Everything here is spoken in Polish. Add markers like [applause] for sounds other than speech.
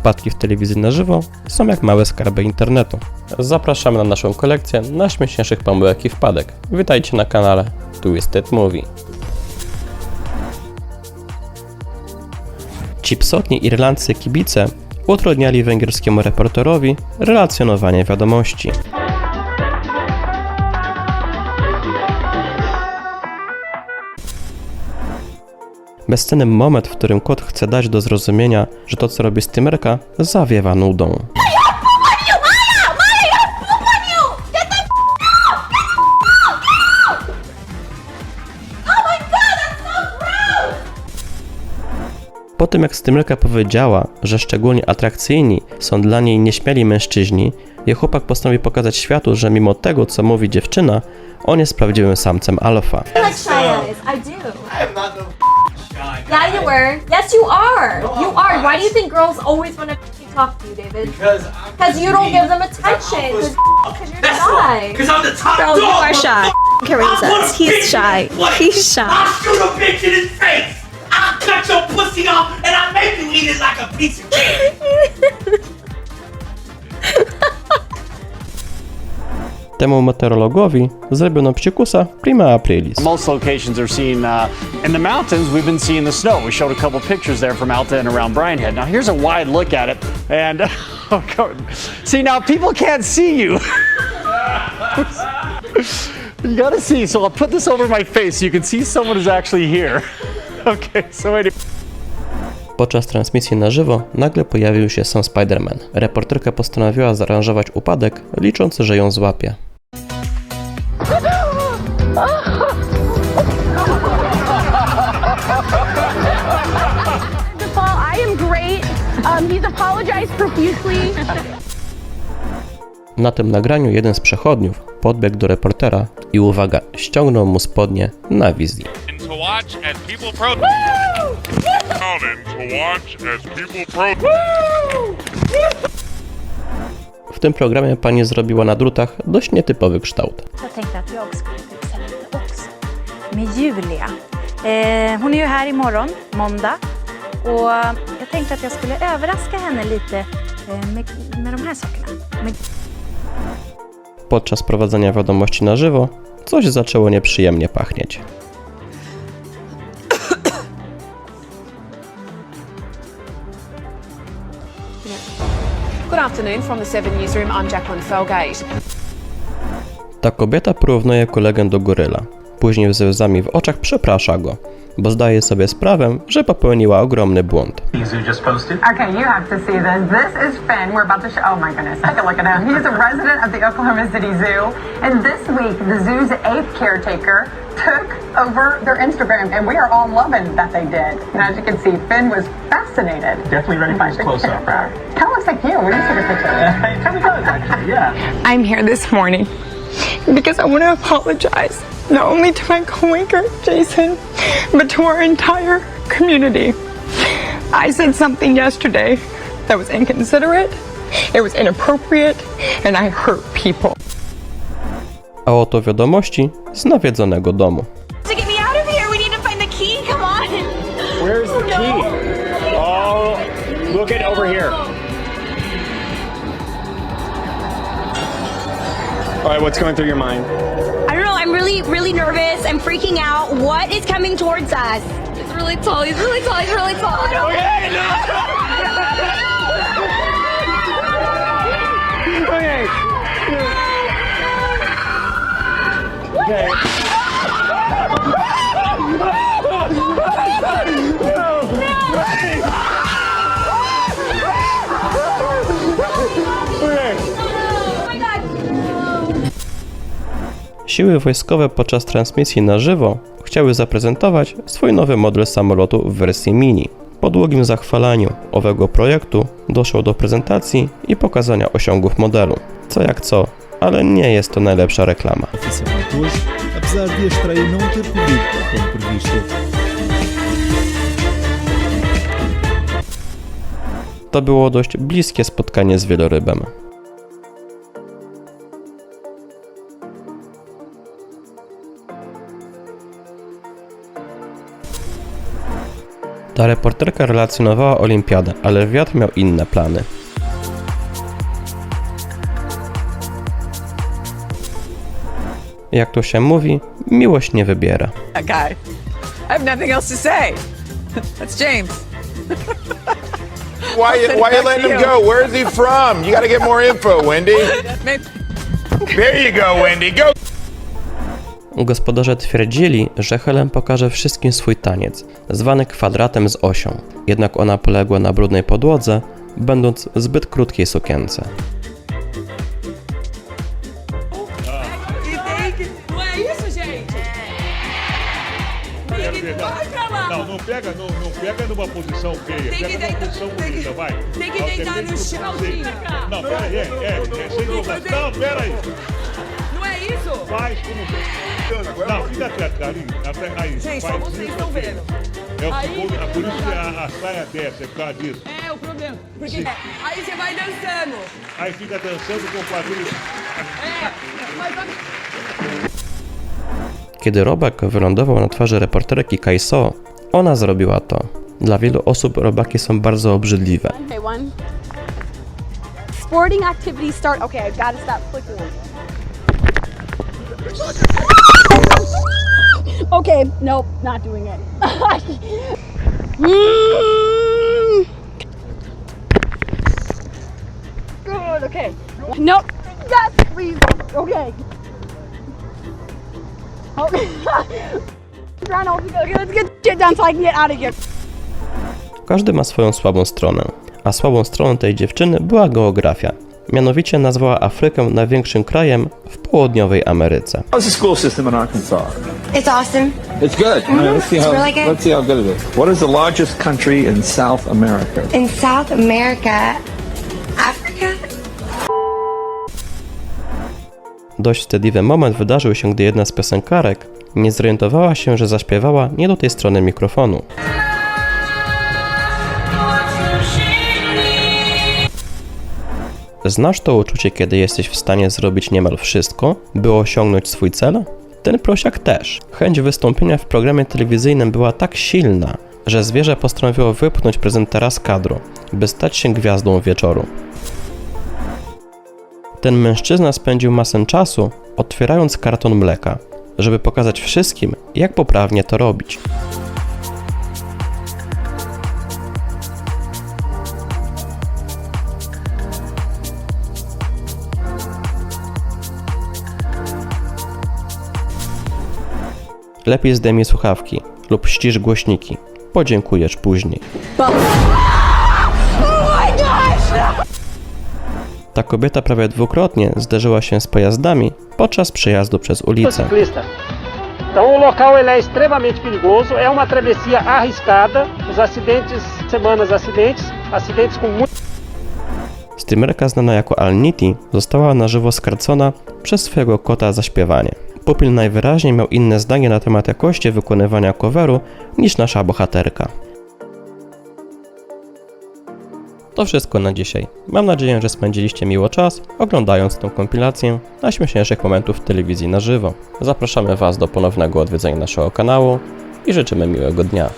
wpadki w telewizji na żywo są jak małe skarby internetu. Zapraszamy na naszą kolekcję najśmieszniejszych pomyłek i wpadek. Witajcie na kanale Twisted Movie. Ci irlandzcy kibice utrudniali węgierskiemu reporterowi relacjonowanie wiadomości. Bezcenny moment, w którym kot chce dać do zrozumienia, że to co robi Stymerka zawiewa nudą. Po tym jak Stymerka powiedziała, że szczególnie atrakcyjni są dla niej nieśmiali mężczyźni, jej chłopak postanowił pokazać światu, że mimo tego co mówi dziewczyna, on jest prawdziwym samcem alfa. Yeah, you were. Yes, you are. You are. Why do you think girls always want to talk to you, David? Because I'm Because you don't me. give them attention. I'm alpha as Because you're That's shy. Because I'm the top Bro, dog. you are shy. motherfucker. care what he I'll put says. a He's shy. He's shy. I'll shoot a bitch in his face. I'll cut your pussy off and I'll make you eat it like a piece of cake. [laughs] Temu meteorologowi zrobiono psikusa prima aprilis. Most locations are seen uh, in the mountains. We've been seeing the snow. We showed a couple pictures there from Alta and around Bryanhead. Now here's a wide look at it, and [laughs] oh, see now people can't see you. [laughs] you gotta see. So I'll put this over my face so you can see someone is actually here. [laughs] okay, so anyway. Podczas transmisji na żywo nagle pojawił się sam Spider-Man. Reporterka postanowiła zaaranżować upadek, licząc, że ją złapie. Fall, I am great. Um, he's apologized profusely. Na tym nagraniu jeden z przechodniów podbiegł do reportera i uwaga, ściągnął mu spodnie na wizji. and to watch as people protest. Common to watch as people protest. W tym programie pani zrobiła na drutach dość nietypowy kształt. Tänkte att Julia. Eh, hon är ju här imorgon, måndag. Och jag tänkte att jag skulle överraska henne lite eh, med, med de här sakerna. Med Podczas prowadzenia wiadomości na żywo coś zaczęło nieprzyjemnie pachnieć. Good afternoon from the Seven Newsroom. I'm Jacqueline Felgate. Ta kobieta porównuje kolegę do goryla. Później ze łzami w oczach przeprasza go, bo zdaje sobie sprawę, że popełniła ogromny błąd. Zoo just posted. Okay, you have to see this. This is Finn. We're about to show. Oh my goodness, take a look at him. He's a resident of the Oklahoma City Zoo, and this week the zoo's eighth caretaker took over their Instagram, and we are all loving that they did. And as you can see, Finn was fascinated. Definitely ready for his close up. Kind of looks like you when you took a picture. [laughs] it kind of does, actually, yeah. I'm here this morning because I want to apologize not only to my coworker Jason, but to our entire community. I said something yesterday that was inconsiderate, it was inappropriate, and I hurt people. A oto wiadomości z nawiedzonego domu. To get me out of here, we need to find the key. Come on. Where's the key? Oh, look at over here. All right, what's going through your mind? Really, really nervous. I'm freaking out. What is coming towards us? He's really tall. He's really tall. He's really tall. I don't Okay. [laughs] Okay. Siły wojskowe podczas transmisji na żywo chciały zaprezentować swój nowy model samolotu w wersji mini. Po długim zachwalaniu owego projektu doszło do prezentacji i pokazania osiągów modelu. Co jak co, ale nie jest to najlepsza reklama. To było dość bliskie spotkanie z wielorybem. Ta reporterka relacjonowała olimpiadę, ale wiatr miał inne plany. Jak to się mówi, miłość nie wybiera. That guy. I have nothing else to say. That's James. Why why you letting him go? Where is he from? You got to get more info, Wendy. [laughs] Maybe- There you go, Wendy. Go. Gospodarze twierdzili, że Helen pokaże wszystkim swój taniec, zwany kwadratem z osią. Jednak ona poległa na brudnej podłodze, będąc w zbyt krótkiej sukience. Não é isso, gente? Não, não pega, não, não pega numa posição feia, Tem que pega numa deitar- posição tem que- bonita, vai. tem que Ó, deitar tem no que- chão, Sim. Gina. Não, pera aí, é, é, é sem enrolação. Não, pera aí. Não é isso? Faz como... Não, fica aí, Gente, só vocês estão vendo. É o Aí- é por isso que a, a saia desce, é por causa disso. É o problema. Porque Sim. aí você vai dançando. Aí fica dançando com o quadril. É, mas Kiedy robak wylądował na twarzy reporterki Kaiso, ona zrobiła to. Dla wielu osób robaki są bardzo obrzydliwe. Okay, one. Sporting activities start. Okay, I've got to stop flicking. Okay, nope, not doing it. [laughs] Good, okay. Nope. Yes, please. Okay. [laughs] Okay, let's get shit done so I can get out of here. Każdy ma swoją słabą stronę, a słabą stroną tej dziewczyny była geografia. Mianowicie nazwała Afrykę największym krajem w południowej Ameryce. How's the school system in Arkansas? It's awesome. It's good. Mhm, let's see it's how really good. let's see how good it is. What is the largest country in South America? In South America, Africa, Dość wstydliwy moment wydarzył się, gdy jedna z piosenkarek nie zorientowała się, że zaśpiewała nie do tej strony mikrofonu. Znasz to uczucie, kiedy jesteś w stanie zrobić niemal wszystko, by osiągnąć swój cel? Ten prosiak też. Chęć wystąpienia w programie telewizyjnym była tak silna, że zwierzę postanowiło wypchnąć prezentera z kadru, by stać się gwiazdą wieczoru. Ten mężczyzna spędził masę czasu otwierając karton mleka, żeby pokazać wszystkim, jak poprawnie to robić. Lepiej zdejmij słuchawki lub ścisz głośniki. Podziękujesz później. Ta kobieta prawie dwukrotnie zderzyła się z pojazdami podczas przejazdu przez ulicę. Então o local ele é extremamente perigoso, é uma travessia arriscada, os acidentes, semanas acidentes, acidentes com muito Streamerka znana jako Alniti została na żywo skarcona przez swojego kota za śpiewanie. Pupil najwyraźniej miał inne zdanie na temat jakości wykonywania coveru niż nasza bohaterka. To wszystko na dzisiaj. Mam nadzieję, że spędziliście miło czas oglądając tę kompilację najśmieszniejszych momentów telewizji na żywo. Zapraszamy Was do ponownego odwiedzenia naszego kanału i życzymy miłego dnia.